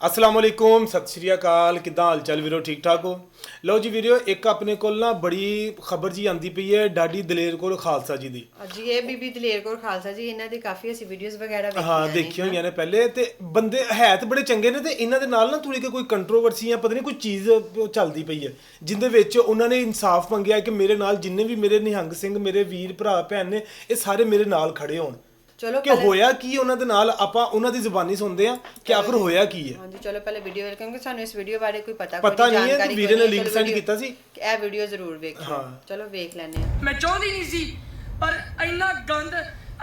ਅਸਲਾਮ ਵਾਲੇਕੁਮ ਸਤਿ ਸ਼੍ਰੀ ਅਕਾਲ। ਕਿਦਾਂ ਹਾਲ ਚਾਲ ਵੀਰੋ? ਠੀਕ ਠਾਕ ਹੋ? ਲਓ ਜੀ ਵੀਰੋ ਇੱਕ ਆਪਣੇ ਕੋਲ ਨਾ ਬੜੀ ਖਬਰ ਜੀ ਆਂਦੀ ਪਈ ਹੈ ਡਾਡੀ ਦਲੇਰ ਕੋਲ ਖਾਲਸਾ ਜੀ ਦੀ। ਜੀ ਇਹ ਬੀਬੀ ਦਲੇਰ ਕੌਰ ਖਾਲਸਾ ਜੀ ਇਹਨਾਂ ਦੀ ਕਾਫੀ ਅਸੀਂ ਵੀਡੀਓਜ਼ ਵਗੈਰਾ ਵੇਖੀਆਂ ਹਾਂ ਨੇ। ਦੇਖੀਆਂ ਹੋਈਆਂ ਨੇ ਪਹਿਲੇ ਤੇ ਬੰਦੇ ਹੈ ਤੇ ਬੜੇ ਚੰਗੇ ਨੇ ਤੇ ਇਹਨਾਂ ਦੇ ਨਾਲ ਨਾ ਥੋੜੀ ਕੋਈ ਕੰਟਰੋਵਰਸੀ ਆ ਪਤਾ ਨਹੀਂ ਕੋਈ ਚੀਜ਼ ਚੱਲਦੀ ਪਈ ਹੈ ਜਿੰਦੇ ਵਿੱਚ ਉਹਨਾਂ ਨੇ ਇਨਸਾਫ ਮੰਗਿਆ ਕਿ ਮੇਰੇ ਨਾਲ ਜਿੰਨੇ ਵੀ ਮੇਰੇ ਨਿਹੰਗ ਸਿੰਘ ਮੇਰੇ ਵੀਰ ਭਰਾ ਭੈਣ ਨੇ ਇਹ ਸਾਰੇ ਮੇਰੇ ਨਾਲ ਖੜੇ ਹੋਣ। ਚਲੋ ਕਿ ਹੋਇਆ ਕੀ ਉਹਨਾਂ ਦੇ ਨਾਲ? ਆਪਾਂ ਉਹਨਾਂ ਦੀ ਜ਼ੁਬਾਨੀ ਸੁਣਦੇ ਆ ਕਿ ਆਖਰ ਹੋਇਆ ਕੀ ਹੈ। ਹਾਂਜੀ ਚਲੋ ਪਹਿਲੇ ਵੀਡੀਓ ਵੇਖ ਕਿਉਂਕਿ ਸਾਨੂੰ ਇਸ ਵੀਡੀਓ ਬਾਰੇ ਕੋਈ ਪਤਾ ਪਤਾ ਕੋਈ ਨਹੀਂ ਹੈ ਜਾਣਕਾਰੀ ਵੀਰੇ ਨੇ ਲਿੰਕ ਸੈਂਡ ਕੀਤਾ ਸੀ। ਕਿ ਇਹ ਵੀਡੀਓ ਜ਼ਰੂਰ ਵੇਖਿਓ। ਹਾਂ। ਚਲੋ ਵੇਖ ਲੈਂਦੇ ਆ ਮੈਂ ਚਾਹੁੰਦੀ ਨਹੀਂ ਸੀ ਪਰ ਇੰਨਾ ਗੰਦ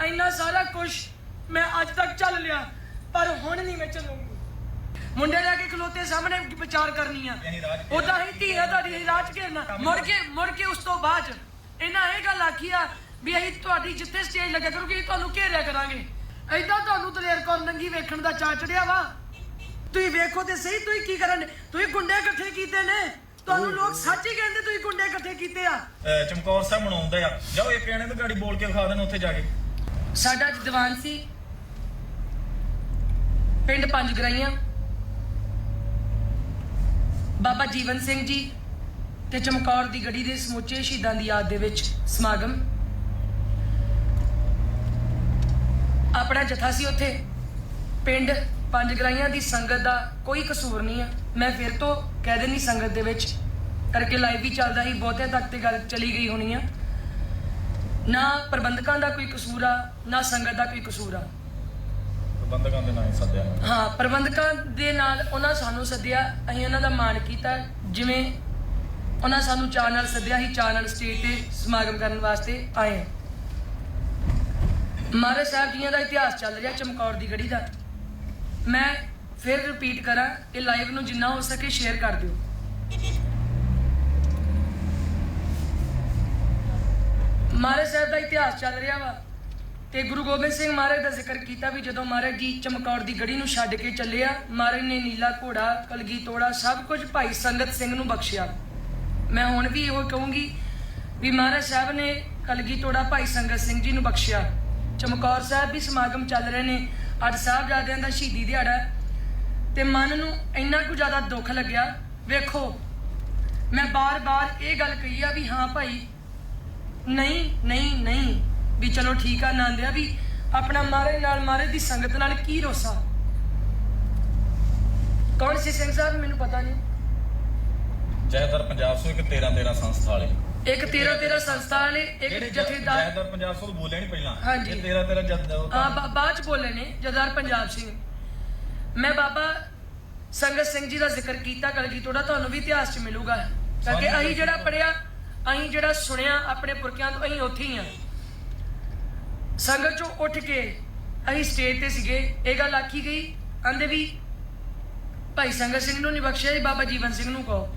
ਇੰਨਾ ਸਾਰਾ ਕੁਝ ਮੈਂ ਅੱਜ ਤੱਕ ਚੱਲ ਲਿਆ ਪਰ ਹੁਣ ਨਹੀਂ ਮੈਂ ਚੱਲੂੰਗੀ। ਮੁੰਡੇ ਲੈ ਕੇ ਖਲੋਤੇ ਸਾਹਮਣੇ ਵਿਚਾਰ ਕਰਨੀ ਆ? ਉਦਾਂ ਹੀ ਧੀਆ ਤੁਹਾਡੀ ਰਾਜ ਘੇਰਨਾ। ਮੁੜ ਕੇ ਮੁੜ ਕੇ ਉਸ ਤੋਂ ਬਾਅਦ ਇਹਨਾਂ ਇਹ ਗੱਲ ਆਖੀ ਆ ਵੀ ਅਸੀਂ ਤੁਹਾਡੀ ਜਿੱਥੇ ਸਟੇਜ ਲੱਗਿਆ ਕਰੂਗੀ ਅਸੀਂ ਤੁਹਾਨੂੰ ਘੇਰਿਆ ਕਰਾਂਗੇ। ਐਦਾਂ ਤੁਹਾਨੂੰ ਦਲੇਰ ਕੌਰ ਨੰਗੀ ਵੇਖਣ ਦਾ ਚਾ ਚੜਿਆ ਵਾ। ਤੁਸੀਂ ਵੇਖੋ ਤੇ ਸਹੀ ਤੁਸੀਂ ਕੀ ਕਰਨ? ਤੁਸੀਂ ਗੁੰਡੇ ਇਕੱਠੇ ਕੀਤੇ ਨੇ। ਤੁਹਾਨੂੰ ਲੋਕ ਸੱਚ ਹੀ ਕਹਿੰਦੇ ਤੁਸੀਂ ਗੁੰਡੇ ਇਕੱਠੇ ਕੀਤੇ ਆ। ਅਹ ਚਮਕੌਰ ਸਾਹਿਬ ਮਨਾਉਂਦੇ ਆ। ਜਾਓ ਇਹ ਪਿਆਣੇ ਤੇ ਗਾੜੀ ਬੋਲ ਕੇ ਵਿਖਾ ਦੇਣ ਉੱਥੇ ਜਾ ਕੇ। ਸਾਡਾ ਅੱਜ ਦੀਵਾਨ ਸੀ। ਪਿੰਡ ਪੰਜ ਗਰਾਈਆਂ। ਬਾਬਾ ਜੀਵਨ ਸਿੰਘ ਜੀ ਤੇ ਚਮਕੌਰ ਦੀ ਗੜੀ ਦੇ ਸਮੁੱਚੇ ਸ਼ਹੀਦਾਂ ਦੀ ਯਾਦ ਦੇ ਵਿੱਚ ਸਮਾਗਮ। ਆਪਣਾ ਜਥਾ ਸੀ ਉੱਥੇ। ਪਿੰਡ ਪੰਜ ਗਰਾਈਆਂ ਦੀ ਸੰਗਤ ਦਾ ਕੋਈ ਕਸੂਰ ਨਹੀਂ ਆ। ਮੈਂ ਫਿਰ ਤੋਂ ਕਹਿ ਦਿੰਦੀ ਸੰਗਤ ਦੇ ਵਿੱਚ ਕਰਕੇ ਲਾਈਵ ਵੀ ਚੱਲਦਾ ਸੀ ਬਹੁਤਿਆਂ ਤੱਕ ਤੇ ਗੱਲ ਚਲੀ ਗਈ ਹੋਣੀ ਆ। ਨਾ ਪ੍ਰਬੰਧਕਾਂ ਦਾ ਕੋਈ ਕਸੂਰ ਆ ਨਾ ਸੰਗਤ ਦਾ ਕੋਈ ਕਸੂਰ ਆ। ਪ੍ਰਬੰਧਕਾਂ ਦੇ ਨਾਂ ਹੀ ਸੱਦਿਆ ਹਾਂ ਪ੍ਰਬੰਧਕਾਂ ਦੇ ਨਾਲ ਉਹਨਾਂ ਸਾਨੂੰ ਸੱਦਿਆ ਅਸੀਂ ਉਹਨਾਂ ਦਾ ਮਾਣ ਕੀਤਾ ਜਿਵੇਂ ਉਹਨਾਂ ਸਾਨੂੰ ਚਾਅ ਨਾਲ ਸੱਦਿਆ ਸੀ ਚਾਅ ਨਾਲ ਸਟੇਜ ਤੇ ਸਮਾਗਮ ਕਰਨ ਵਾਸਤੇ ਆਏ। ਮਹਾਰਾਜ ਸਾਹਿਬ ਜੀਆਂ ਦਾ ਇਤਿਹਾਸ ਚੱਲ ਰਿਹਾ ਚਮਕੌਰ ਦੀ ਗੜੀ ਦਾ। ਮੈਂ ਫਿਰ ਰਿਪੀਟ ਕਰਾਂ, ਇਹ ਲਾਈਵ ਨੂੰ ਜਿੰਨਾ ਹੋ ਸਕੇ ਸ਼ੇਅਰ ਕਰ ਦਿਓ। ਮਹਾਰਾਜ ਸਾਹਿਬ ਦਾ ਇਤਿਹਾਸ ਚੱਲ ਰਿਹਾ ਵਾ ਤੇ ਗੁਰੂ ਗੋਬਿੰਦ ਸਿੰਘ ਮਹਾਰਾਜ ਦਾ ਜ਼ਿਕਰ ਕੀਤਾ ਵੀ ਜਦੋਂ ਮਹਾਰਾਜ ਜੀ ਚਮਕੌਰ ਦੀ ਗੜੀ ਨੂੰ ਛੱਡ ਕੇ ਚੱਲੇ ਆ ਮਹਾਰਾਜ ਨੇ ਨੀਲਾ ਘੋੜਾ, ਕਲਗੀ ਤੋੜਾ, ਸਭ ਕੁਝ ਭਾਈ ਸੰਗਤ ਸਿੰਘ ਨੂੰ ਬਖਸ਼ਿਆ। ਮੈਂ ਹੁਣ ਵੀ ਇਹੋ ਕਹੂੰਗੀ ਵੀ ਮਹਾਰਾਜ ਸਾਹਿਬ ਨੇ ਕਲਗੀ ਤੋੜਾ ਭਾਈ ਸੰਗਤ ਸਿੰਘ ਜੀ ਨੂੰ ਬਖਸ਼ਿਆ। ਚਮਕੌਰ ਸਾਹਿਬ ਵੀ ਸਮਾਗਮ ਚੱਲ ਰਹੇ ਨੇ। ਅੱਜ ਸਾਹਿਬਜ਼ਾਦਿਆਂ ਦਾ ਸ਼ਹੀਦੀ ਦਿਹਾੜਾ ਤੇ ਮਨ ਨੂੰ ਇੰਨਾ ਕੁ ਜ਼ਿਆਦਾ ਦੁੱਖ ਲੱਗਿਆ। ਵੇਖੋ, ਮੈਂ ਬਾਰ-ਬਾਰ ਇਹ ਗੱਲ ਕਹੀ ਆ ਵੀ ਹਾਂ ਭਾਈ, ਨਹੀਂ ਨਹੀਂ ਨਹੀਂ, ਵੀ ਚਲੋ ਠੀਕ ਆ ਨੰਦਿਆ ਵੀ ਆਪਣਾ ਮਾਰੇ ਨਾਲ ਮਾਰੇ ਦੀ ਸੰਗਤ ਨਾਲ ਕੀ ਰੋਸਾ? ਕੌਣ ਸੀ ਸਿੰਘ ਸਾਹਿਬ? ਮੈਨੂੰ ਪਤਾ ਨਹੀਂ। ਜੈਦਰ ਪੰਜਾਬ ਸੋ ਇੱਕ 13 13 ਸੰਸਥਾ ਵਾਲੇ। ਇੱਕ 13 13 ਸੰਸਥਾ ਵਾਲੇ ਇੱਕ ਜਥੇਦਾਰ ਜੈਦਰ ਪੰਜਾਬ ਸੋ ਬੋਲਿਆ ਨਹੀਂ ਪਹਿਲਾਂ। ਹਾਂਜੀ। ਇਹ 13 13 ਜਦ ਆ ਬਾ- ਬਾਅਦ ਚ ਬੋਲੇ ਨੇ ਜਦਾਰ ਪੰਜਾਬ ਸਿੰਘ। ਮੈਂ ਬਾਬਾ ਸੰਗਤ ਸਿੰਘ ਜੀ ਦਾ ਜ਼ਿਕਰ ਕੀਤਾ ਕਲਗੀ ਤੋੜਾ ਤੁਹਾਨੂੰ ਵੀ ਇਤਿਹਾਸ ਚ ਮਿਲੂਗਾ। ਕਿਉਂਕਿ ਅਸੀਂ ਜਿਹੜਾ ਪੜਿਆ ਅਸੀਂ ਜਿਹੜਾ ਸੁਣਿਆ ਆਪਣੇ ਪੁਰਖਿਆਂ ਤੋਂ ਅਸੀਂ ਉੱਥੇ ਹੀ ਆ। ਸੰਗਤ ਚੋਂ ਉੱਠ ਕੇ ਅਸੀਂ ਸਟੇਜ ਤੇ ਸੀਗੇ। ਇਹ ਗੱਲ ਆਖੀ ਗਈ ਆਂਦੇ ਵੀ ਭਾਈ ਸੰਗਤ ਸਿੰਘ ਨੂੰ ਨਹੀਂ ਬਖਸ਼ਿਆ ਜੀ ਬਾਬਾ ਜੀਵਨ ਸਿੰਘ ਨੂੰ ਕਹੋ।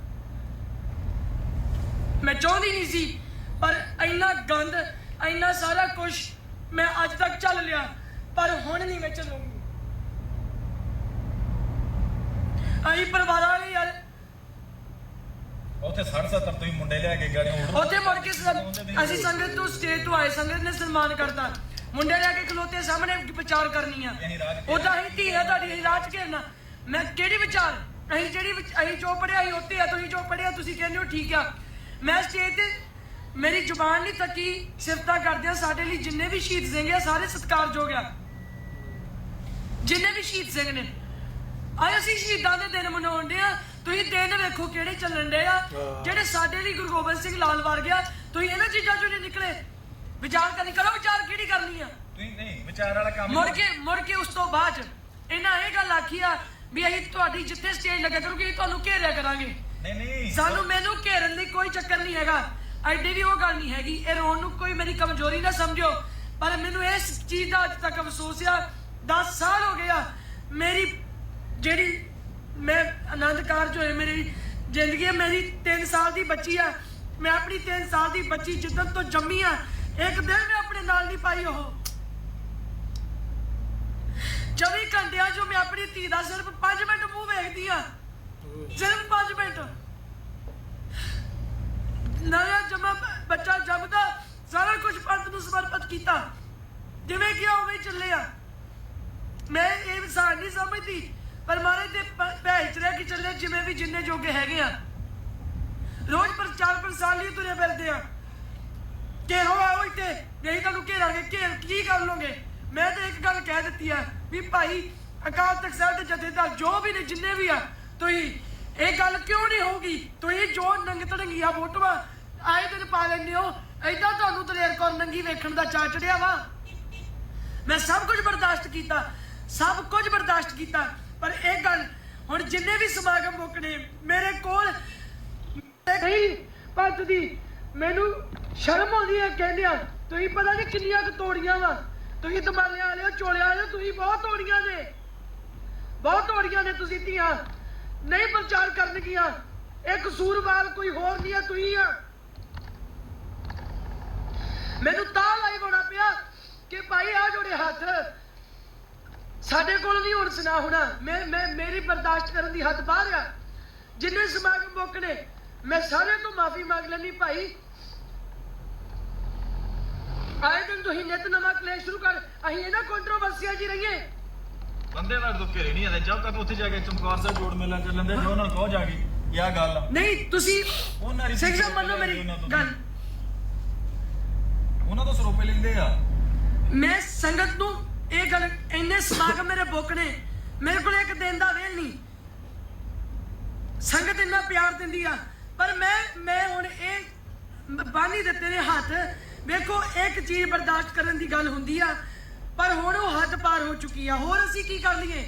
ਮੈਂ ਚਾਹੁੰਦੀ ਨਹੀਂ ਸੀ ਪਰ ਇੰਨਾ ਗੰਦ ਇੰਨਾ ਸਾਰਾ ਕੁਝ ਮੈਂ ਅੱਜ ਤੱਕ ਚੱਲ ਲਿਆ ਪਰ ਹੁਣ ਨਹੀਂ ਮੈਂ ਚੱਲੂੰਗੀ। ਆਈ ਪਰਿਵਾਰਾਂ ਵਾਲੇ ਯਾਰ ਉੱਥੇ 60 70 ਤੁਸੀਂ ਮੁੰਡੇ ਲਿਆ ਕੇ ਉੜ ਉੱਥੇ ਮੁੜ ਕੇ ਸ- ਅਸੀਂ ਸੰਗਤ ਤੋਂ ਸਟੇਜ ਤੋਂ ਆਏ ਸੰਗਤ ਨੇ ਸਨਮਾਨ ਕਰਤਾ। ਮੁੰਡੇ ਲੈ ਕੇ ਖਲੋਤੇ ਸਾਹਮਣੇ ਵਿਚਾਰ ਕਰਨੀ ਆ। ਅਸੀਂ ਉਦਾਂ ਹੀ ਧੀ ਆ ਤੁਹਾਡੀ ਅਸੀਂ ਚ ਘੇਰਨਾ ਮੈਂ ਕਿਹੜੀ ਵਿਚਾਰ? ਅਸੀਂ ਜਿਹੜੀ ਵਿਚ- ਅਸੀਂ ਜੋ ਪੜਿਆ ਅਸੀਂ ਉੱਤੇ ਆ ਤੁਸੀਂ ਜੋ ਪੜਿਆ ਤੁਸੀਂ ਕਹਿੰਦੇ ਹੋ ਠੀਕ ਆ। ਮੈਂ ਸਟੇਜ ਤੇ ਮੇਰੀ ਜ਼ੁਬਾਨ ਨਹੀਂ ਤੱਕੀ ਸਿਫਤਾਂ ਕਰਦੇ ਆ ਸਾਡੇ ਲਈ ਜਿੰਨੇ ਵੀ ਸ਼ਹੀਦ ਸਿੰਘ ਆ ਸਾਰੇ ਸਤਿਕਾਰਯੋਗ ਆ। ਜਿੰਨੇ ਵੀ ਸ਼ਹੀਦ ਸਿੰਘ ਨੇ। ਆਏ ਅਸੀਂ ਸ਼ਹੀਦਾਂ ਦੇ ਦਿਨ ਮਨਾਉਂਦੇ ਆ ਤੁਸੀਂ ਦਿਨ ਵੇਖੋ ਕਿਹੜੇ ਚੱਲਣ ਡੇ ਆ। ਜਿਹੜੇ ਸਾਡੇ ਲਈ ਗੁਰੂ ਗੋਬਿੰਦ ਸਿੰਘ ਲਾਲ ਵਰ ਗਿਆ ਤੁਸੀਂ ਇਹਨਾਂ ਚੀਜ਼ਾਂ ਚੋਂ ਨਹੀਂ ਨਿਕਲੇ। ਵਿਚਾਰ ਕਰਨੀ ਕਰੋ ਵਿਚਾਰ ਕਿਹੜੀ ਕਰਨੀ ਆ? ਤੁਸੀਂ ਨਹੀਂ ਵਿਚਾਰ ਵਾਲਾ ਕੰਮ ਮੁੜ ਕੇ ਮੁੜ ਕੇ ਉਸ ਤੋਂ ਬਾਅਦ ਇਹਨਾਂ ਇਹ ਗੱਲ ਆਖੀ ਆ ਵੀ ਅਸੀਂ ਤੁਹਾਡੀ ਜਿੱਥੇ ਸਟੇਜ ਲੱਗਾ ਕਰੂਗੀ ਤੁਹਾਨੂੰ ਘੇਰਿਆ ਕਰਾਂਗੇ। ਨਹੀਂ ਨਹੀਂ। ਸਾਨੂੰ ਮੈਨੂੰ ਘੇਰਨ ਦੀ ਕੋਈ ਚੱਕਰ ਨਹੀਂ ਹੈਗਾ। ਐਡੀ ਵੀ ਉਹ ਗੱਲ ਨਹੀਂ ਹੈਗੀ। ਇਹ ਰੋਣ ਨੂੰ ਕੋਈ ਮੇਰੀ ਕਮਜ਼ੋਰੀ ਨਾ ਸਮਝੋ। ਪਰ ਮੈਨੂੰ ਇਸ ਚੀਜ਼ ਦਾ ਅੱਜ ਤੱਕ ਅਫਸੋਸ ਆ। 10 ਸਾਲ ਹੋ ਗਿਆ ਮੇਰੀ ਜਿਹੜੀ ਮੈਂ ਆਨੰਦ ਕਾਰਜ ਹੋਏ, ਮੇਰੀ ਜ਼ਿੰਦਗੀ ਮੇਰੀ 3 ਸਾਲ ਦੀ ਬੱਚੀ ਆ। ਮੈਂ ਆਪਣੀ 3 ਸਾਲ ਦੀ ਬੱਚੀ ਜਿੱਦਣ ਤੋਂ ਜੰਮੀ ਆ, ਇੱਕ ਦਿਨ ਮੈਂ ਆਪਣੇ ਨਾਲ ਨਹੀਂ ਪਾਈ ਉਹ। 24 ਘੰਟਿਆਂ 'ਚੋਂ ਮੈਂ ਆਪਣੀ ਧੀ ਦਾ ਸਿਰਫ 5 ਮਿੰਟ ਮੂੰਹ ਵੇਖਦੀ ਆ। ਸਿਰਫ 5 ਮਿੰਟ। ਨਵਾਂ ਜਮਾ ਬੱਚਾ ਜੰਮਦਾ ਸਾਰਾ ਕੁਝ ਪੰਥ ਨੂੰ ਸਮਰਪਿਤ ਕੀਤਾ। ਜਿਵੇਂ ਕਿ ਉਵੇਂ ਹੀ ਚੱਲਿਆ ਮੈਂ ਇਹ ਇਨਸਾਨ ਨਹੀਂ ਸਮਝਦੀ, ਪਰ ਮਾਰੇ ਤੇ ਭੈਜ ਰਹਿ ਕੇ ਚੱਲੇ, ਜਿਵੇਂ ਵੀ ਜਿੰਨੇ ਜੋਗੇ ਹੈਗੇ ਆ। ਰੋਜ਼ ਪ੍ਰਚਾਰ ਪ੍ਰਸਾਰ ਲਈ ਤੁਰੇ ਫਿਰਦੇ ਆ। ਘੇਰੋ ਆਓ ਇੱਥੇ। ਨਹੀਂ ਤੁਹਾਨੂੰ ਘੇਰਾਂਗੇ। ਘੇਰ ਕੀ ਕਰ ਲੋਗੇ ਮੈਂ ਤੇ ਇੱਕ ਗੱਲ ਕਹਿ ਦਿੱਤੀ ਆ ਵੀ ਭਾਈ ਅਕਾਲ ਤਖਤ ਸਾਹਿਬ ਦੇ ਜਥੇਦਾਰ ਜੋ ਵੀ ਨੇ, ਜਿੰਨੇ ਵੀ ਆ ਤੁਸੀਂ ਇਹ ਗੱਲ ਕਿਉਂ ਨਹੀਂ ਹੋਊਗੀ? ਤੁਸੀਂ ਜੋ ਨੰਗ ਤੜੰਗੀਆਂ ਫੋਟੋਆਂ ਆਏ ਦਿਨ ਪਾ ਲੈਂਦੇ ਹੋ ਐਦਾਂ ਤੁਹਾਨੂੰ ਦਲੇਰ ਕੌਰ ਨੰਗੀ ਵੇਖਣ ਦਾ ਚਾ ਚੜਿਆ ਵਾ। ਮੈਂ ਸਭ ਕੁਝ ਬਰਦਾਸ਼ਤ ਕੀਤਾ, ਸਭ ਕੁਝ ਬਰਦਾਸ਼ਤ ਕੀਤਾ, ਪਰ ਇਹ ਗੱਲ ਹੁਣ ਜਿੰਨੇ ਵੀ ਸਮਾਗਮ ਮੁੱਕਣੇ, ਮੇਰੇ ਕੋਲ ਨਹੀਂ ਪੰਜ ਦੀ ਮੈਨੂੰ ਸ਼ਰਮ ਆਉਂਦੀ ਹੈ ਆ, ਤੁਸੀਂ ਪਤਾ ਨਹੀਂ ਕਿੰਨੀਆਂ ਕੁ ਤੋੜੀਆਂ ਵਾ। ਤੁਸੀਂ ਦਮਾਲਿਆਂ ਵਾਲਿਓ, ਚੋਲਿਆਂ ਵਾਲਿਓ, ਤੁਸੀਂ ਬਹੁਤ ਤੋੜੀਆਂ ਨੇ। ਬਹੁਤ ਤੋੜੀਆਂ ਨੇ ਤੁਸੀਂ ਧੀਆਂ। ਨਹੀਂ ਪ੍ਰਚਾਰ ਕਰਨ ਇਹ ਕਸੂਰਵਾਰ ਕੋਈ ਹੋਰ ਨਹੀਂ ਹੈ ਤੁਸੀਂ ਆ। ਮੈਨੂੰ ਤਾਂ ਲਾਈ ਹੋਣਾ ਪਿਆ ਕਿ ਭਾਈ ਆ ਜੋੜੇ ਹੱਥ। ਸਾਡੇ ਕੋਲ ਨਹੀਂ ਹੁਣ ਸੁਣਾ ਹੋਣਾ। ਮੈਂ ਮੈਂ, ਮੇਰੀ ਬਰਦਾਸ਼ਤ ਕਰਨ ਦੀ ਹੱਦ ਬਾਹਰ ਆ। ਜਿੰਨੇ ਸਮਾਗਮ ਮੁੱਕਣੇ ਮੈਂ ਸਾਰਿਆਂ ਤੋਂ ਮਾਫੀ ਮੰਗ ਲੈਣੀ ਭਾਈ। ਆਏ ਦਿਨ ਤੁਸੀਂ ਨਿਤ ਨਵਾਂ ਕਲੇਸ਼ ਸ਼ੁਰੂ ਕਰ। ਅਸੀਂ ਇਹਨਾਂ ਕੰਟਰੋਵਰਸੀਆਂ 'ਚ ਰਹੀਏ। ਬੰਦੇ ਨਾਲ ਤੋਂ ਘੇਰੇ ਨਹੀਂ ਆਦੇ ਜਦ ਤੱਕ ਉੱਥੇ ਜਾ ਕੇ ਚਮਕੌਰ ਸਾਹਿਬ ਜੋੜ ਮੇਲਾ ਚੱਲਣ ਦੇ ਜੋ ਨਾਲ ਕਹੋ ਜਾ ਕੇ ਇਹ ਆਹ ਗੱਲ ਆ। ਨਹੀਂ ਤੁਸੀਂ ਉਹਨਾਂ ਦੀ ਸਿੰਘ ਸਾਹਿਬ ਮੰਨੋ ਮੇਰੀ ਉਹਨਾਂ ਗੱਲ। ਉਹਨਾਂ ਤੋਂ ਸਰੋਪੇ ਲੈਂਦੇ ਆ। ਮੈਂ ਸੰਗਤ ਨੂੰ ਇਹ ਗੱਲ ਇੰਨੇ ਸਮਾਗਮ ਮੇਰੇ ਬੁੱਕ ਨੇ ਮੇਰੇ ਕੋਲ ਇੱਕ ਦਿਨ ਦਾ ਵੇਲ ਨਹੀਂ। ਸੰਗਤ ਇੰਨਾ ਪਿਆਰ ਦਿੰਦੀ ਆ ਪਰ ਮੈਂ ਮੈਂ ਹੁਣ ਇਹ ਬਾਨੀ ਦਿੱਤੇ ਨੇ ਹੱਥ। ਵੇਖੋ ਇੱਕ ਚੀਜ਼ ਬਰਦਾਸ਼ਤ ਕਰਨ ਦੀ ਗੱਲ ਹੁੰਦੀ ਆ ਪਰ ਹੁਣ ਉਹ ਹੱਦ ਪਾਰ ਹੋ ਚੁੱਕੀ ਆ। ਹੋਰ ਅਸੀਂ ਕੀ ਕਰ ਲਈਏ?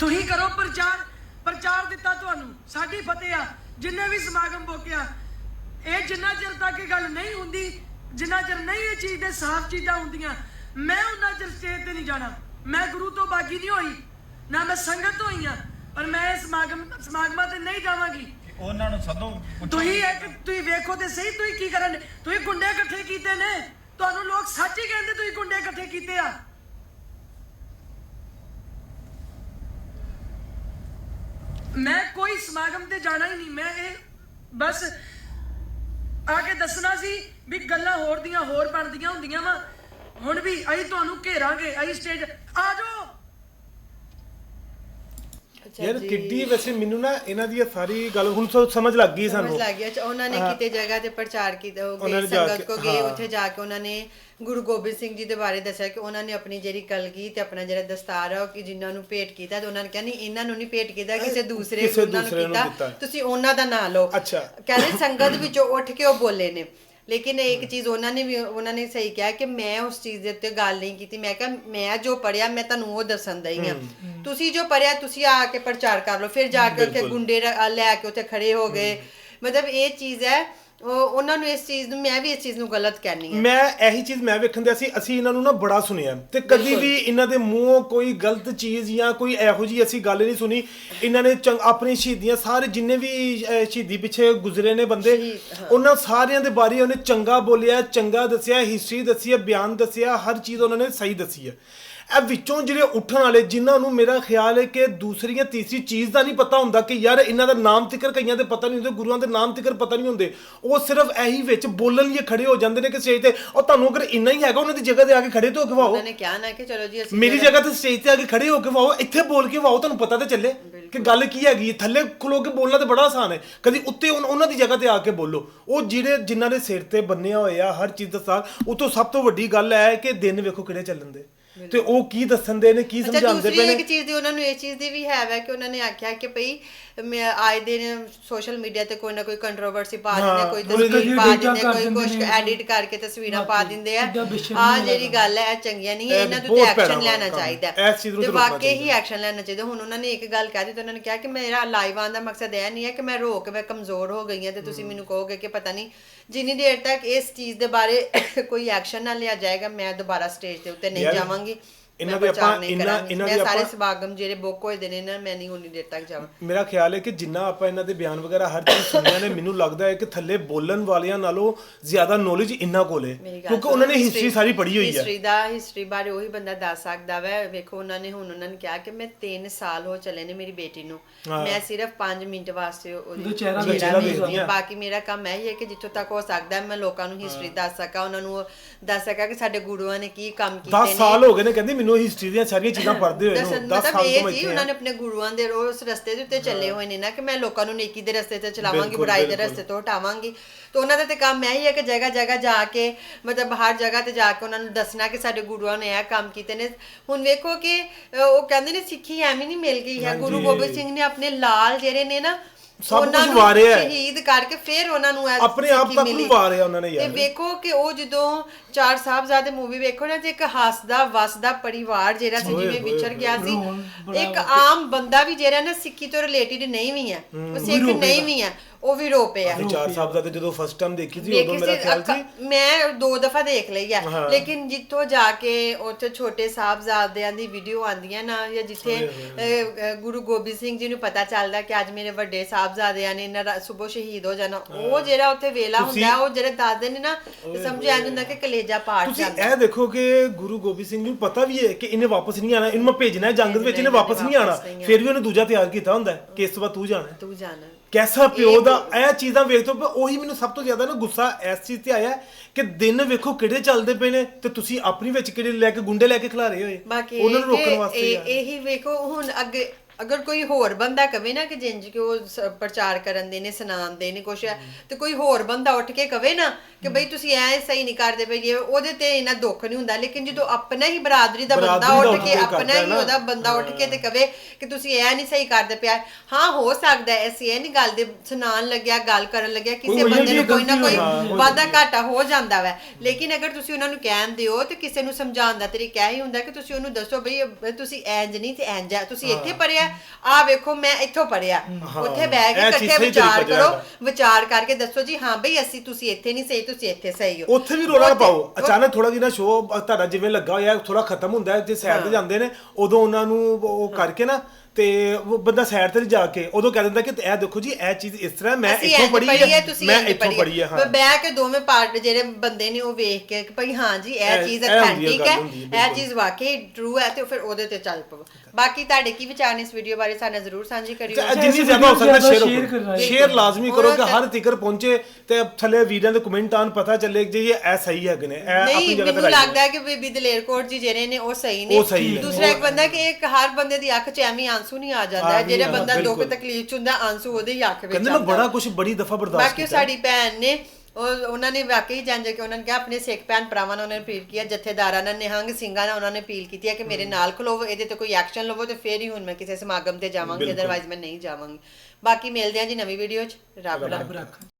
ਤੁਸੀਂ ਕਰੋ ਪ੍ਰਚਾਰ। ਪ੍ਰਚਾਰ ਦਿੱਤਾ ਤੁਹਾਨੂੰ। ਸਾਡੀ ਫਤਿਹ ਆ। ਜਿੰਨੇ ਵੀ ਸਮਾਗਮ ਬੋਕਿਆ ਇਹ ਜਿੰਨਾ ਚਿਰ ਤੱਕ ਇਹ ਗੱਲ ਨਹੀਂ ਹੁੰਦੀ, ਜਿੰਨਾ ਚਿਰ ਨਹੀਂ ਇਹ ਚੀਜ਼ ਦੇ ਸਾਫ਼ ਚੀਜ਼ਾਂ ਹੁੰਦੀਆਂ, ਮੈਂ ਉਹਨਾਂ ਚਿਰ ਸਟੇਜ ਤੇ ਨਹੀਂ ਜਾਣਾ। ਮੈਂ ਗੁਰੂ ਤੋਂ ਬਾਗੀ ਨਹੀਂ ਹੋਈ। ਨਾ ਮੈਂ ਸੰਗਤ ਤੋਂ ਹੋਈ ਆ ਪਰ ਮੈਂ ਸਮਾਗਮ ਸਮਾਗਮਾਂ ਤੇ ਨਹੀਂ ਜਾਵਾਂਗੀ। ਉਹਨਾਂ ਨੂੰ ਸੱਦੋ ਤੁਸੀਂ ਇੱਕ, ਤੁਸੀਂ ਵੇਖੋ ਤੇ ਸਹੀ ਤੁਸੀਂ ਕੀ ਕਰਨ ਤੁਸੀਂ ਗੁੰਡੇ ਇਕੱਠੇ ਕੀਤੇ ਨੇ। ਤੁਹਾਨੂੰ ਲੋਕ ਸੱਚ ਹੀ ਕਹਿੰਦੇ ਤੁਸੀਂ ਗੁੰਡੇ ਇਕੱਠੇ ਕੀਤੇ ਆ। ਮੈਂ ਕੋਈ ਸਮਾਗਮ ਤੇ ਜਾਣਾ ਹੀ ਨਹੀਂ। ਮੈਂ ਇਹ ਬਸ ਆ ਕੇ ਦੱਸਣਾ ਸੀ ਵੀ ਗੱਲਾਂ ਹੋਰ ਦੀਆਂ ਹੋਰ ਬਣਦੀਆਂ ਹੁੰਦੀਆਂ ਵਾ। ਹੁਣ ਵੀ ਅਸੀਂ ਤੁਹਾਨੂੰ ਘੇਰਾਂਗੇ, ਅਸੀਂ ਸਟੇਜ ਆ ਜਾਓ! ਯਾਰ। ਕਿੱਡੀ ਵੈਸੇ ਮੈਨੂੰ ਨਾ ਇਹਨਾਂ ਦੀ ਸਾਰੀ ਗੱਲ ਹੁਣ ਸਮਝ ਲੱਗ ਗਈ ਸਮਝ ਸਾਨੂੰ ਲੱਗ ਗਿਆ ਅੱਛਾ ਉਹਨਾਂ ਨੇ। ਕਿਤੇ ਜਗ੍ਹਾ ਤੇ ਪ੍ਰਚਾਰ ਕੀਤਾ ਉਹ ਗਏ ਸੰਗਤ ਕੇ- ਗਏ। ਉੱਥੇ ਜਾ ਕੇ ਉਹਨਾਂ ਨੇ ਗੁਰੂ ਗੋਬਿੰਦ ਸਿੰਘ ਜੀ ਦੇ ਬਾਰੇ ਦੱਸਿਆ ਕਿ ਉਹਨਾਂ ਨੇ ਆਪਣੀ ਜਿਹੜੀ ਕਲਗੀ ਤੇ ਆਪਣਾ ਜਿਹੜਾ ਦਸਤਾਰ ਆ ਕਿ ਜਿਨ੍ਹਾਂ ਨੂੰ ਭੇਟ ਕੀਤਾ ਤੇ ਉਹਨਾਂ ਨੇ ਕਿਹਾ ਨਹੀਂ ਇਹਨਾਂ ਨੂੰ ਨਹੀਂ ਭੇਟ ਕੀਤਾ ਕਿਸੇ ਦੂਸਰੇ ਨੂੰ ਕੀਤਾ। ਤੁਸੀਂ ਉਹਨਾਂ ਦਾ ਨਾਂ ਲਓ ਅੱਛਾ। ਕਹਿੰਦੇ ਸੰਗਤ ਵਿੱਚੋਂ ਉੱਠ ਕੇ ਉਹ ਬੋਲੇ ਨੇ ਲੇਕਿਨ ਇੱਕ ਚੀਜ਼ ਉਹਨਾਂ ਨੇ ਵੀ ਉਹਨਾਂ ਨੇ ਸਹੀ ਕਿਹਾ ਕਿ ਮੈਂ ਉਸ ਚੀਜ਼ ਦੇ ਉੱਤੇ ਗੱਲ ਨਹੀਂ ਕੀਤੀ। ਮੈਂ ਕਿਹਾ ਮੈਂ ਜੋ ਪੜਿਆ ਮੈਂ ਤੁਹਾਨੂੰ ਉਹ ਦੱਸਣ ਦਈ ਆ। ਤੁਸੀਂ ਜੋ ਪੜਿਆ ਤੁਸੀਂ ਆ ਕੇ ਪ੍ਰਚਾਰ ਕਰ ਲਓ। ਫਿਰ ਜਾ ਕੇ ਉੱਥੇ। ਗੁੰਡੇ ਲੈ ਕੇ ਉੱਥੇ ਖੜੇ ਹੋ ਗਏ। ਮਤਲਬ ਇਹ ਚੀਜ਼ ਹੈ ਉਹ ਉਹਨਾਂ ਨੂੰ ਇਸ ਚੀਜ਼ ਨੂੰ ਮੈਂ ਵੀ ਇਸ ਚੀਜ਼ ਨੂੰ ਗਲਤ ਕਹਿਣੀ ਹੈ ਮੈਂ ਇਹੀ ਚੀਜ਼ ਮੈਂ ਵੇਖਣ ਦੇ ਸੀ ਅਸੀਂ ਇਹਨਾਂ ਨੂੰ ਨਾ ਬੜਾ ਸੁਣਿਆ ਤੇ ਕਦੀ। ਵੀ ਇਹਨਾਂ ਦੇ ਮੂੰਹੋਂ ਕੋਈ ਗਲਤ ਚੀਜ਼ ਜਾਂ ਕੋਈ ਇਹੋ ਜੀ ਅਸੀਂ ਗੱਲ ਨਹੀਂ ਸੁਣੀ ਇਹਨਾਂ ਨੇ ਚੰਗ- ਆਪਣੀ ਸ਼ਹੀਦੀਆਂ ਸਾਰੇ ਜਿੰਨੇ ਵੀ ਅਹ, ਸ਼ਹੀਦੀ ਪਿੱਛੇ ਗੁਜ਼ਰੇ ਨੇ ਬੰਦੇ। ਉਹਨਾਂ ਸਾਰਿਆਂ ਦੇ ਬਾਰੇ ਉਹਨੇ ਚੰਗਾ ਬੋਲਿਆ ਚੰਗਾ ਦੱਸਿਆ ਹਿਸਟਰੀ ਦੱਸੀ ਹੈ ਬਿਆਨ ਦੱਸਿਆ ਹਰ ਚੀਜ਼ ਉਹਨਾਂ ਨੇ ਸਹੀ ਦੱਸੀ ਹੈ ਇਹ ਵਿੱਚੋਂ ਜਿਹੜੇ ਉੱਠਣ ਵਾਲੇ ਜਿਨ੍ਹਾਂ ਨੂੰ ਮੇਰਾ ਖਿਆਲ ਹੈ ਕਿ ਦੂਸਰੀ ਜਾਂ ਤੀਸਰੀ ਚੀਜ਼ ਦਾ ਨਹੀਂ ਪਤਾ ਹੁੰਦਾ ਕਿ ਯਾਰ ਇਹਨਾਂ ਦਾ ਨਾਮ ਤਿਕਰ ਕਈਆਂ ਦੇ ਪਤਾ ਨਹੀਂ ਹੁੰਦੇ ਗੁਰੂਆਂ ਦੇ ਨਾਮ ਤਿਕਰ ਪਤਾ ਨਹੀਂ ਹੁੰਦੇ। ਉਹ ਸਿਰਫ ਇਹੀ ਵਿੱਚ ਬੋਲਣ ਲਈ ਖੜੇ ਹੋ ਜਾਂਦੇ ਨੇ ਕਿ ਸਟੇਜ ਤੇ। ਉਹ ਤੁਹਾਨੂੰ ਅਗਰ ਇੰਨਾ ਹੀ ਹੈਗਾ ਉਹਨਾਂ ਦੀ ਜਗ੍ਹਾ ਤੇ ਆ ਕੇ ਖੜੇ ਤੋਂ ਖਵਾਓ ਉਹਨਾਂ ਨੇ ਕਿਹਾ ਨਾ ਕਿ ਚਲੋ ਜੀ ਅਸੀਂ ਮੇਰੀ ਜਗ੍ਹਾ ਤੇ ਸਟੇਜ ਤੇ ਆ ਕੇ ਖੜੇ ਹੋ ਕੇ ਵਾਓ ਇੱਥੇ ਬੋਲ ਕੇ ਵਾਓ ਤੁਹਾਨੂੰ ਪਤਾ ਤਾਂ ਚੱਲੇ ਕਿ ਗੱਲ ਕੀ ਹੈਗੀ। ਥੱਲੇ ਖਲੋ ਕੇ ਬੋਲਣਾ ਤੇ ਬੜਾ ਆਸਾਨ ਹੈ। ਕਦੀ ਉੱਤੇ ਉਹਨਾਂ ਦੀ ਜਗ੍ਹਾ ਤੇ ਆ ਕੇ ਬੋਲੋ। ਉਹ ਜਿਹੜੇ ਜਿਨ੍ਹਾਂ ਦੇ ਸਿਰ ਤੇ ਬੰਨਿਆ ਹੋਇਆ ਹਰ ਚੀਜ਼ ਦਾ ਸਾਥ ਉਹ ਤੋਂ ਸਭ ਤੋਂ ਵੱਡੀ ਗੱਲ ਹੈ ਕਿ ਦਿਨ ਵੇਖੋ ਕਿਹੜੇ ਚੱਲਣ ਦੇ। ਤੇ ਉਹ ਕੀ ਦੱਸਣ ਦੇ ਨੇ ਕੀ ਸਮਝਾਉਂਦੇ ਪਏ ਇੱਕ ਨੇ ਚੀਜ਼ ਦੀ ਉਹਨਾਂ ਨੂੰ ਇਹ ਚੀਜ਼ ਦੀ ਵੀ ਹੈ ਵੈ ਕਿ ਉਹਨਾਂ ਨੇ ਆਖਿਆ ਕਿ ਭਈ ਮੈਂ ਆਏ ਦਿਨ ਸੋਸ਼ਲ ਮੀਡੀਆ ਤੇ ਕੋਈ ਨਾ ਕੋਈ ਕੰਟਰੋਵਰਸੀ ਪਾ ਦਿੰਦੇ ਕੋਈ ਤਸਵੀਰ ਪਾ ਦਿੰਦੇ ਕੋਈ ਕੁਝ। ਐਡਿਟ ਕਰਕੇ ਤਸਵੀਰਾਂ ਪਾ ਦਿੰਦੇ ਆ ਆ ਜਿਹੜੀ। ਗੱਲ ਹੈ ਇਹ ਚੰਗੀਆਂ ਨਹੀਂ ਇਹ ਇਹਨਾਂ ਤੋਂ ਐਕਸ਼ਨ ਲੈਣਾ ਹੈ। ਚਾਹੀਦਾ ਤੇ ਵਾਕਈ ਹੀ। ਐਕਸ਼ਨ ਲੈਣਾ ਚਾਹੀਦਾ ਹੁਣ ਉਹਨਾਂ ਨੇ ਇੱਕ ਗੱਲ ਕਹਿ ਦਿੱਤੀ ਉਹਨਾਂ ਨੇ ਕਿਹਾ ਕਿ ਮੇਰਾ ਲਾਈਵ ਆਉਣ ਦਾ ਮਕਸਦ ਇਹ ਨਹੀਂ ਹੈ ਕਿ ਮੈਂ ਰੋ ਕੇ ਮੈਂ ਕਮਜ਼ੋਰ ਹੋ ਗਈ ਹਾਂ ਤੇ ਤੁਸੀਂ ਮੈਨੂੰ ਕਹੋਗੇ ਕਿ ਪਤਾ ਨਹੀਂ ਜਿੰਨੀ ਦੇਰ ਤੱਕ ਇਸ ਚੀਜ਼ ਦੇ ਬਾਰੇ ਕੋਈ ਐਕਸ਼ਨ ਨਾ ਲਿਆ ਜਾਏਗਾ ਮੈਂ ਦੁਬਾਰਾ ਸਟੇਜ ਦੇ ਉੱਤੇ ਨਹੀਂ ਯਾਰ, ਜਾਵਾਂਗੀ ਇਹਨਾਂ ਦੇ ਆਪਾਂ- ਇਹਨਾਂ-। ਇਹਨਾਂ ਦੇ ਸਾਰੇ ਸਮਾਗਮ ਜਿਹੜੇ ਬੁੱਕ ਹੋਏ ਦੇ ਨੇ ਨਾ ਮੈਂ ਨਹੀਂ ਉਨੀ ਦੇਰ ਤੱਕ ਜਾਵਾਂ। ਮੇਰਾ ਖਿਆਲ ਹੈ ਕਿ ਜਿੰਨਾ ਆਪਾਂ ਇਹਨਾਂ ਦੇ ਬਿਆਨ ਵਗੈਰਾ ਹਰ ਚੀਜ਼ ਸੁਣਿਆ ਨੇ ਮੈਨੂੰ ਲੱਗਦਾ ਹੈ ਕਿ ਥੱਲੇ ਬੋਲਣ ਵਾਲਿਆਂ ਨਾਲੋਂ ਜ਼ਿਆਦਾ ਨੌਲੇਜ ਇੰਨਾ ਕੋਲ ਹੈ। ਕਿਉਂਕਿ ਉਹਨਾਂ ਨੇ ਹਿਸਟਰੀ ਸਾਰੀ ਪੜ੍ਹੀ ਹੋਈ ਹੈ। ਹਿਸਟਰੀ ਦਾ ਹਿਸਟਰੀ ਬਾਰੇ ਉਹੀ ਬੰਦਾ ਦੱਸ ਸਕਦਾ ਵੈ। ਵੇਖੋ ਉਹਨਾਂ ਨੇ ਹੁਣ ਉਹਨਾਂ ਨੇ ਕਿਹਾ ਕਿ ਮੈਂ 3 ਸਾਲ ਹੋ ਚਲੇ ਨੇ ਮੇਰੀ ਬੇਟੀ ਨੂੰ। ਮੈਂ ਸਿਰਫ 5 ਮਿੰਟ ਵਾਸਤੇ ਉਹਦੀ ਚਿਹਰਾ ਵੇਖਦੀ ਹਾਂ। ਬਾਕੀ ਮੇਰਾ ਕੰਮ ਇਹ ਹੀ ਕਿ ਜਿੱਥੋਂ ਤੱਕ ਹੋ ਸਕਦਾ ਮੈਂ ਲੋਕਾਂ ਨੂੰ ਹਿਸਟਰੀ ਦੱਸ ਸਕਾਂ ਉਹਨਾਂ ਨੂੰ ਦੱਸ ਸਕਾਂ ਕਿ ਸਾਡੇ ਗੁਰੂਆਂ ਨੇ ਕੀ ਕੰਮ ਕੀਤੇ 10 ਨੇ। ਸਾਲ ਹੋ ਗਏ ਨੇ ਕਹਿੰਦੀ ਮੈਨੂੰ ਹਿਸਟਰੀ ਦੀਆਂ ਸਾਰੀਆਂ ਚੀਜ਼ਾਂ ਪੜ੍ਹਦੇ ਹੋਏ ਨੂੰ 10 ਮਤਲਬ ਸਾਲ ਤੋਂ ਮੈਂ ਜੀ ਇੱਥੇ ਉਹਨਾਂ ਨੇ ਆਪਣੇ ਗੁਰੂਆਂ ਦੇ ਉਸ ਰਸਤੇ ਦੇ ਉੱਤੇ ਚੱਲੇ ਹੋਏ ਨੇ ਨਾ ਕਿ ਮੈਂ ਲੋਕਾਂ ਨੂੰ ਨੇਕੀ ਦੇ ਰਸਤੇ ਤੇ ਚਲਾਵਾਂਗੀ ਬੁਰਾਈ ਦੇ। ਰਸਤੇ ਤੋਂ ਹਟਾਵਾਂਗੀ। ਤੇ ਉਹਨਾਂ ਦਾ ਤੇ ਕੰਮ ਇਹ ਹੀ ਹੈ ਕਿ ਜਗ੍ਹਾ ਜਗ੍ਹਾ ਜਾ ਕੇ ਮਤਲਬ ਹਰ ਜਗ੍ਹਾ ਤੇ ਜਾ ਕੇ ਉਹਨਾਂ ਨੂੰ ਦੱਸਣਾ ਕਿ ਸਾਡੇ ਗੁਰੂਆਂ ਨੇ ਇਹ ਕੰਮ ਕੀਤੇ ਨੇ। ਹੁਣ ਵੇਖੋ ਕਿ ਉਹ ਕਹਿੰਦੇ ਨੇ ਸਿੱਖੀ ਐਵੇਂ ਨਹੀਂ ਮਿਲ ਗਈ ਹੈ। ਗੁਰੂ ਗੋਬਿੰਦ ਸਿੰਘ ਨੇ ਆਪਣੇ ਲਾਲ ਜਿਹੜੇ ਨੇ ਨਾ ਸਭ ਉਹਨਾਂ ਨੂੰ ਵਾਰਿਆ ਹੈ। ਸ਼ਹੀਦ ਕਰਕੇ ਫਿਰ ਉਹਨਾਂ ਨੂੰ ਇਹ ਆਪਣੇ ਆਪ ਸਿੱਖੀ ਤੱਕ ਮਿਲੀ। ਨੂੰ ਵਾਰਿਆ ਉਹਨਾਂ ਨੇ ਯਾਰ। ਤੇ ਵੇਖੋ ਕਿ ਉਹ ਜਦੋਂ ਚਾਰ ਸਾਹਿਬਜ਼ਾਦੇ ਮੂਵੀ ਵੇਖੋ ਨਾ ਤੇ ਇੱਕ ਹੱਸਦਾ ਵਸਦਾ ਪਰਿਵਾਰ ਜਿਹੜਾ ਸੀ ਓਏ ਜਿਵੇਂ ਵਿਛੜ ਗਿਆ ਸੀ ਇੱਕ ਆਮ ਬੰਦਾ ਵੀ ਜਿਹੜਾ ਨਾ ਸਿੱਖੀ ਤੋਂ ਰਿਲੇਟਡ ਨਹੀਂ ਵੀ ਹੈ ਉਹ ਸਿੱਖ ਨਹੀਂ ਵੀ ਹੈ ਉਹ ਵੀ ਰੋ ਪਿਆ ਅਸੀਂ ਚਾਰ ਸਾਹਿਬ ਦਾ ਜਦੋਂ ਫਸਟ ਟਾਈਮ ਦੇਖੀ ਸੀ ਉਦੋਂ ਮੇਰਾ ਖਿਆਲ ਸੀ ਮੈਂ ਦੋ ਦਫਾ ਦੇਖ ਲਈ ਹਾਂ। ਲੇਕਿਨ ਜਿੱਥੋਂ ਜਾ ਕੇ ਉੱਥੇ ਛੋਟੇ ਸਾਹਿਬਜ਼ਾਦਿਆਂ ਦੀ ਵੀਡੀਓ ਆਂਦੀਆਂ ਨਾ ਜਾਂ ਜਿੱਥੇ ਗੁਰੂ ਗੋਬਿੰਦ ਸਿੰਘ ਜੀ ਨੂੰ ਪਤਾ ਚੱਲਦਾ ਕਿ ਅੱਜ ਮੇਰੇ ਵੱਡੇ ਸਾਹਿਬਜ਼ਾਦਿਆਂ ਨੇ ਨਾ ਸਵੇਰ ਸ਼ਹੀਦ ਹੋ ਜਾਣਾ। ਉਹ ਜਿਹੜਾ ਉੱਥੇ ਵੇਲਾ ਤੁਸੀਂ- ਹੁੰਦਾ ਉਹ ਜਿਹੜੇ ਦੱਸਦੇ ਨੇ ਨਾ ਤੇ ਸਮਝ ਆ ਜਾਂਦਾ ਕਿ ਕਲੇਜਾ ਪਾੜ ਤੁਸੀਂ ਜਾਂਦਾ ਇਹ ਦੇਖੋ ਕਿ ਗੁਰੂ ਗੋਬਿੰਦ ਸਿੰਘ ਨੂੰ ਪਤਾ ਵੀ ਹੈ ਕਿ ਇਹਨੇ ਵਾਪਸ ਨਹੀਂ ਆਣਾ ਇਹਨੂੰ ਮੈਂ ਭੇਜਣਾ ਹੈ ਜੰਗ ਦੇ ਵਿੱਚ ਇਹਨੇ ਵਾਪਸ ਨਹੀਂ ਆਣਾ। ਫਿਰ ਵੀ ਉਹਨੇ ਦੂਜਾ ਤਿਆਰ ਕੀਤਾ ਹੁੰਦਾ ਕਿ ਇਸ ਤੋਂ ਬਾਅਦ ਤੂੰ ਜਾਣਾ। ਤੂੰ ਜਾਣਾ ਕੈਸਾ ਪਿਓ ਦਾ ਇਹ ਚੀਜ਼ਾਂ ਵੇਖ ਤੋਂ ਉਹੀ ਮੈਨੂੰ ਸਭ ਤੋਂ ਜ਼ਿਆਦਾ ਨਾ ਗੁੱਸਾ ਇਸ ਚੀਜ਼ ਤੇ ਆਇਆ ਕਿ ਦਿਨ ਵੇਖੋ ਕਿਹੜੇ ਚੱਲਦੇ ਪਏ ਨੇ ਤੇ ਤੁਸੀਂ ਆਪਣੀ ਵਿੱਚ ਕਿਹੜੇ ਲੈ ਕੇ ਗੁੰਡੇ ਲੈ ਕੇ ਖਿਲਾ ਰਹੇ ਹੋਏ ਬਾਕੀ ਉਹਨਾਂ ਨੂੰ ਰੋਕਣ ਵਾਸਤੇ ਇਹ-। ਇਹੀ ਵੇਖੋ ਹੁਣ ਅੱਗੇ ਅਗਰ ਕੋਈ ਹੋਰ ਬੰਦਾ ਕਵੇ ਨਾ ਕਿ ਜਿੰਜ ਕਿ ਉਹ ਸ- ਪ੍ਰਚਾਰ ਕਰਨ ਦੇ ਨੇ ਸੁਣਾਉਂਦੇ ਨੇ ਕੁਛ ਤੇ ਕੋਈ ਹੋਰ ਬੰਦਾ ਉੱਠ ਕੇ ਕਵੇ ਨਾ ਕਿ ਬਈ ਤੁਸੀਂ ਐ ਸਹੀ ਨਹੀਂ ਕਰਦੇ ਪਏ ਇਹ ਉਹਦੇ ਤੇ ਇਹਨਾਂ ਦੁੱਖ ਨਹੀਂ ਹੁੰਦਾ ਲੇਕਿਨ ਜਦੋਂ ਆਪਣਾ ਹੀ ਬਰਾਦਰੀ ਦਾ ਬੰਦਾ ਬਰਾਦਰੀ ਦਾ ਉੱਠ ਉੱਠ ਕੇ ਕੇ ਆਪਣਾ ਹੀ ਨਾ। ਉਹਦਾ ਬੰਦਾ ਉੱਠ ਕੇ ਤੇ ਕਵੇ ਕਿ ਤੁਸੀਂ ਐ ਨਹੀਂ ਸਹੀ ਕਰਦੇ ਪਿਆ। ਹਾਂ ਹੋ ਸਕਦਾ ਹੈ ਅਸੀਂ ਇਹ ਨਹੀਂ ਗੱਲ ਦੇ ਸੁਣਾਉਣ ਲੱਗਿਆ ਗੱਲ ਕਰਨ ਲੱਗਿਆ ਕਿਸੇ ਬੰਦੇ ਨੂੰ ਕੋਈ ਨਾ ਗਲਤੀ ਕੋਈ ਹੋਈ, ਵਾਧਾ ਘਾਟਾ ਹੋ ਜਾਂਦਾ ਵੈ। ਲੇਕਿਨ ਅਗਰ ਤੁਸੀਂ ਉਹਨਾਂ ਨੂੰ ਕਹਿੰਦੇ ਹੋ ਤੇ ਕਿਸੇ ਨੂੰ ਸਮਝਾਉਣ ਦਾ ਤਰੀਕਾ ਇਹ ਹੁੰਦਾ ਕਿ ਤੁਸੀਂ ਉਹਨੂੰ ਦੱਸੋ ਬਈ ਇਹ ਤੁਸੀਂ ਇੰਜ ਨਹੀਂ ਤੇ ਇੰਜ ਆ ਤੁਸੀਂ ਇੱਥੇ ਪੜਿਆ ਆ ਵੇਖੋ ਮੈਂ ਇੱਥੋਂ ਪੜਿਆ ਉੱਥੇ ਬਹਿ ਕੇ ਇਹ ਚੀਜ਼ ਇਕੱਠੇ ਵਿਚਾਰ ਤਰੀਕਾ ਕਰੋ ਜਿਹੜਾ ਵਿਚਾਰ ਕਰਕੇ ਦੱਸੋ ਜੀ ਹਾਂ ਬਈ ਅਸੀਂ ਤੁਸੀਂ ਇੱਥੇ ਨਹੀਂ ਸਹੀ ਤੁਸੀਂ ਇੱਥੇ ਸਹੀ ਹੋ। ਉੱਥੇ ਵੀ ਰੋਲਾ ਨਾ ਉੱਥੇ- ਪਾਓ। ਅਚਾਨਕ ਥੋੜਾ ਜਿਹਾ ਸ਼ੋਅ ਤੁਹਾਡਾ ਜਿਵੇਂ ਲੱਗਾ ਹੋਇਆ ਥੋੜਾ ਖਤਮ ਹੁੰਦਾ ਹੈ ਜੇ ਸਾਈਡ ਤੇ ਜਾਂਦੇ ਨੇ ਉਦੋਂ ਉਹਨਾਂ ਨੂੰ ਉਹ ਕਰਕੇ ਨਾ ਤੇ ਉਹ ਬੰਦਾ ਸਾਈਡ ਤੇ ਜਾ ਕੇ ਉਦੋਂ ਕਹਿ ਦਿੰਦਾ ਕਿ ਇਹ ਦੇਖੋ ਜੀ ਇਹ ਚੀਜ਼ ਇਸ ਤਰ੍ਹਾਂ ਮੈਂ ਇੱਥੋਂ ਪੜ੍ਹੀ ਹੈ ਮੈਂ ਇੱਥੋਂ ਪੜ੍ਹੀ ਹੈ ਹਾਂ। ਬਹਿ ਕੇ ਦੋਵੇਂ ਪਾਰਟ ਜਿਹੜੇ ਬੰਦੇ ਨੇ ਉਹ ਵੇਖ ਕੇ ਕਿ ਭਈ ਹਾਂ ਜੀ ਇਹ ਚੀਜ਼ ਹੈ ਅਥੈਂਟਿਕ ਹੈ ਹੈ, ਇਹ। ਚੀਜ਼ ਵਾਕਈ ਟਰੂ ਹੈ ਤੇ ਫਿਰ ਉਹਦੇ ਤੇ ਚੱਲ ਪਵੋ। ਬਾਕੀ ਤੁਹਾਡੇ ਕੀ ਵਿਚਾਰ ਨੇ ਇਸ ਵੀਡੀਓ ਬਾਰੇ ਸਾਡੇ ਨਾਲ ਜ਼ਰੂਰ ਸਾਂਝੀ ਕਰਿਓ। ਜਿੰਨੀ ਜ਼ਿਆਦਾ ਹੋ ਸਕਦਾ ਸ਼ੇਅਰ ਕਰੋ। ਹੈ। ਸ਼ੇਅਰ ਲਾਜ਼ਮੀ ਕਰੋ ਕਿ ਹੋਰ ਤਿਕਰ ਪਹੁੰਚੇ ਤੇ ਥੱਲੇ ਵੀਰਾਂ ਦੇ ਕਮੈਂਟ ਆਨ ਪਤਾ ਚੱਲੇ ਕਿ ਜੀ ਇਹ ਸਹੀ ਹੈਗੇ ਨੇ ਇਹ ਆਪਣੀ ਨਹੀਂ ਜਗ੍ਹਾ ਤੇ ਲੱਗਦਾ ਹੈ ਕਿ ਬੀਬੀ ਦਲੇਰ ਕੌਰ ਜੀ ਜਿਹੜੇ ਨੇ ਉਹ ਸਹੀ ਨੇ। ਦੂਸਰਾ ਇੱਕ ਬੰਦਾ ਕਿ ਇੱਕ ਹਰ ਬੰਦੇ ਦੀ ਅੱਖ 'ਚ ਐਵੇਂ ਆਂਸੂ ਨਹੀਂ ਆ ਜਾਂਦਾ ਆ ਹੈ। ਜਿਹੜਾ ਬੰਦਾ ਦੁੱਖ। ਤਕਲੀਫ 'ਚ ਹੁੰਦਾ ਆਂਸੂ ਉਹਦੇ ਹੀ ਅੱਖ ਵਿੱਚ ਕਹਿੰਦੇ ਆਉਂਦਾ। ਬੜਾ ਕੁਝ ਬੜੀ ਦਫਾ ਬਰਦਾਸ਼ਤ ਬਾਕੀ ਉਹ ਕੀਤਾ ਸਾਡੀ ਭੈਣ ਨੇ ਉਹ ਉਹਨਾਂ ਨੇ ਵਾਕਈ ਜਾਣ ਕੇ ਉਹਨਾਂ ਨੇ ਕਿਹਾ ਆਪਣੇ ਸਿੱਖ ਭੈਣ ਭਰਾਵਾਂ ਨੂੰ ਉਹਨਾਂ ਨੇ ਅਪੀਲ ਕੀਤੀ ਜਥੇਦਾਰਾਂ ਨਾਲ ਨਿਹੰਗ ਸਿੰਘਾਂ ਨਾਲ ਉਹਨਾਂ ਨੇ ਅਪੀਲ ਕੀਤੀ ਹੈ ਕਿ ਮੇਰੇ ਨਾਲ ਖਲੋਵੋ ਇਹਦੇ ਤੇ ਕੋਈ ਐਕਸ਼ਨ ਲਵੋ ਤੇ ਫੇਰ ਹੀ ਹੁਣ ਮੈਂ ਕਿਸੇ ਸਮਾਗਮ ਤੇ ਜਾਵਾਂਗੀ ਬਿਲਕੁਲ। ਅਦਰਵਾਈਜ਼ ਮੈਂ ਨਹੀਂ ਜਾਵਾਂਗੀ ਬਾਕੀ ਮਿਲਦੇ ਹਾਂ ਜੀ ਨਵੀਂ ਵੀਡੀਓ 'ਚ ਰੱਬ ਰੱਖ ਰੱਖ